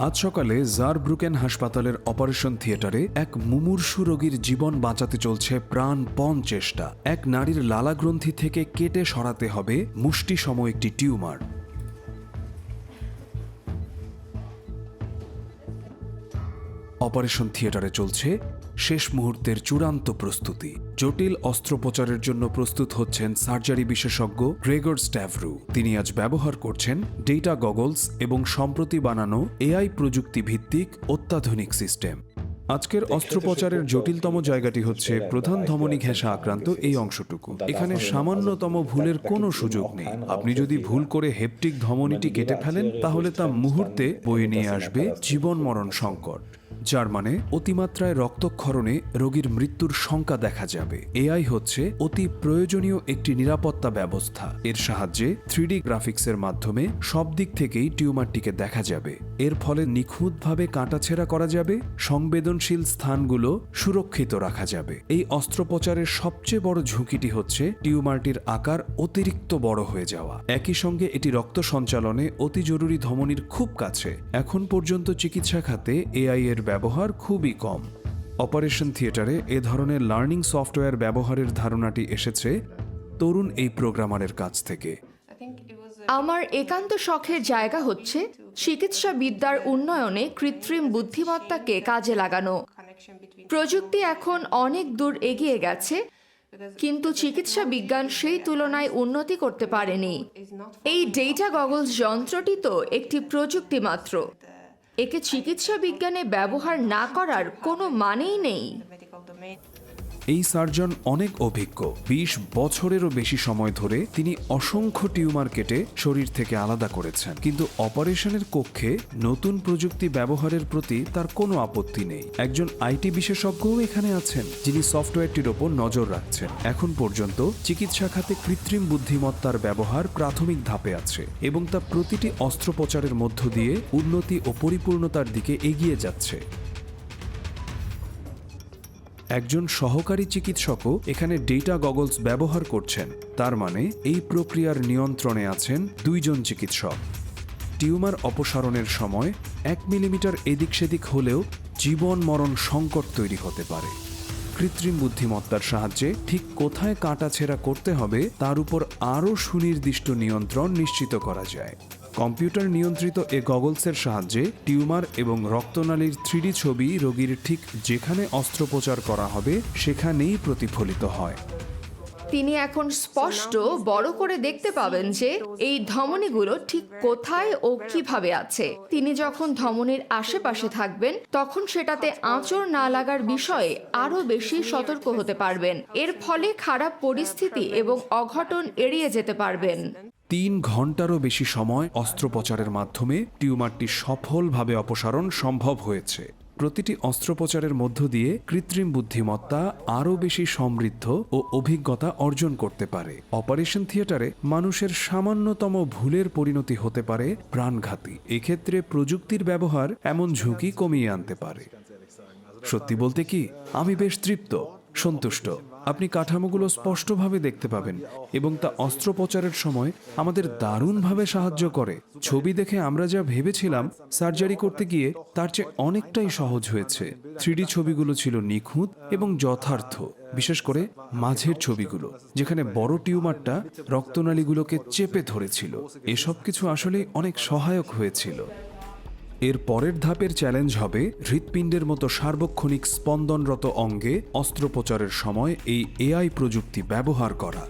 আজ সকালে জারব্রুকেন হাসপাতালের অপারেশন থিয়েটারে এক মুমূর্ষু রোগীর জীবন বাঁচাতে চলছে প্রাণপণ চেষ্টা। এক নারীর লালাগ্রন্থি থেকে কেটে সরাতে হবে মুষ্টি সম একটি টিউমার। অপারেশন থিয়েটারে চলছে শেষ মুহূর্তের চূড়ান্ত প্রস্তুতি। জটিল অস্ত্রোপচারের জন্য প্রস্তুত হচ্ছেন সার্জারি বিশেষজ্ঞ গ্রেগর স্ট্যাভরু। তিনি আজ ব্যবহার করছেন ডেটা গগলস এবং সম্প্রতি বানানো এআই প্রযুক্তি ভিত্তিক অত্যাধুনিক সিস্টেম। আজকের অস্ত্রোপচারের জটিলতম জায়গাটি হচ্ছে প্রধান ধমনী ঘেঁষা আক্রান্ত এই অংশটুকু। এখানে সামান্যতম ভুলের কোনো সুযোগ নেই। আপনি যদি ভুল করে হেপটিক ধমনীটি কেটে ফেলেন তাহলে তা মুহূর্তে বয়ে নিয়ে আসবে জীবন মরণ সংকট। যার মানে অতিমাত্রায় রক্তক্ষরণে রোগীর মৃত্যুর শঙ্কা দেখা যাবে। এআই হচ্ছে অতি প্রয়োজনীয় একটি নিরাপত্তা ব্যবস্থা। এর সাহায্যে থ্রিডি গ্রাফিক্সের মাধ্যমে সব দিক থেকেই টিউমারটিকে দেখা যাবে। এর ফলে নিখুঁতভাবে কাটাছেঁড়া করা যাবে, সংবেদনশীল স্থানগুলো সুরক্ষিত রাখা যাবে। এই অস্ত্রোপচারের সবচেয়ে বড় ঝুঁকিটি হচ্ছে টিউমারটির আকার অতিরিক্ত বড় হয়ে যাওয়া। একই সঙ্গে এটি রক্ত সঞ্চালনে অতি জরুরি ধমনীর খুব কাছে। এখন পর্যন্ত চিকিৎসা খাতে এআই এর ব্যবহার খুবই কম। অপারেশন থিয়েটারে এ ধরনের লার্নিং সফটওয়্যার ব্যবহারের ধারণাটি এসেছে তরুণ এই প্রোগ্রামারের কাছ থেকে। আমার একান্ত শখের জায়গা হচ্ছে চিকিৎসা বিদ্যার উন্নয়নে কৃত্রিম বুদ্ধিমত্তাকে কাজে লাগানো। প্রযুক্তি এখন অনেক দূর এগিয়ে গেছে, কিন্তু চিকিৎসা বিজ্ঞান সেই তুলনায় উন্নতি করতে পারেনি। এই ডেটা গগলস যন্ত্রটি তো একটি প্রযুক্তি মাত্র একে চিকিৎসা বিজ্ঞানে ব্যবহার না করার কোনো মানেই নেই। এই সার্জন অনেক অভিজ্ঞ। বিশ বছরেরও বেশি সময় ধরে তিনি অসংখ্য টিউমার কেটে শরীর থেকে আলাদা করেছেন। কিন্তু অপারেশনের কক্ষে নতুন প্রযুক্তি ব্যবহারের প্রতি তার কোনো আপত্তি নেই। একজন আইটি বিশেষজ্ঞও এখানে আছেন, যিনি সফটওয়্যারটির ওপর নজর রাখছেন। এখন পর্যন্ত চিকিৎসা খাতে কৃত্রিম বুদ্ধিমত্তার ব্যবহার প্রাথমিক ধাপে আছে এবং তা প্রতিটি অস্ত্রোপচারের মধ্য দিয়ে উন্নতি ও পরিপূর্ণতার দিকে এগিয়ে যাচ্ছে। একজন সহকারী চিকিৎসকও এখানে ডেটা গগলস ব্যবহার করছেন। তার মানে এই প্রক্রিয়ার নিয়ন্ত্রণে আছেন দুইজন চিকিৎসক। টিউমার অপসারণের সময় এক মিলিমিটার এদিক সেদিক হলেও জীবন মরণ সংকট তৈরি হতে পারে। কৃত্রিম বুদ্ধিমত্তার সাহায্যে ঠিক কোথায় কাটাছেঁড়া করতে হবে তার উপর আরও সুনির্দিষ্ট নিয়ন্ত্রণ নিশ্চিত করা যায়। কম্পিউটার নিয়ন্ত্রিত এ গগলসের সাহায্যে টিউমার এবং রক্তনালীর থ্রিডি ছবি রোগীর ঠিক যেখানে অস্ত্রোপচার করা হবে, সেখানেই প্রতিফলিত হয়। তিনি এখন স্পষ্ট বড় করে দেখতে পাবেন যে এই ধমনীগুলো ঠিক কোথায় ও কীভাবে আছে। তিনি যখন ধমনীর আশেপাশে থাকবেন, তখন সেটাতে আঁচড় না লাগার বিষয়ে আরও বেশি সতর্ক হতে পারবেন। এর ফলে খারাপ পরিস্থিতি এবং অঘটন এড়িয়ে যেতে পারবেন। তিন ঘন্টারও বেশি সময় অস্ত্রোপচারের মাধ্যমে টিউমারটি সফলভাবে অপসারণ সম্ভব হয়েছে। প্রতিটি অস্ত্রোপচারের মধ্য দিয়ে কৃত্রিম বুদ্ধিমত্তা আরও বেশি সমৃদ্ধ ও অভিজ্ঞতা অর্জন করতে পারে। অপারেশন থিয়েটারে মানুষের সামান্যতম ভুলের পরিণতি হতে পারে প্রাণঘাতী। এক্ষেত্রে প্রযুক্তির ব্যবহার এমন ঝুঁকি কমিয়ে আনতে পারে। সত্যি বলতে কি, আমি বেশ তৃপ্ত, সন্তুষ্ট। আপনি কাঠামোগুলো স্পষ্টভাবে দেখতে পাবেন এবং তা অস্ত্রোপচারের সময় আমাদের দারুণভাবে সাহায্য করে। ছবি দেখে আমরা যা ভেবেছিলাম সার্জারি করতে গিয়ে তার চেয়ে অনেকটাই সহজ হয়েছে। থ্রিডি ছবিগুলো ছিল নিখুঁত এবং যথার্থ, বিশেষ করে মাঝের ছবিগুলো, যেখানে বড় টিউমারটা রক্তনালীগুলোকে চেপে ধরেছিল। এসব কিছু আসলেই অনেক সহায়ক হয়েছিল। এর পরের ধাপের চ্যালেঞ্জ হবে হৃৎপিণ্ডের মতো সার্বক্ষণিক স্পন্দনরত অঙ্গে অস্ত্রোপচারের সময় এই এআই প্রযুক্তি ব্যবহার করা।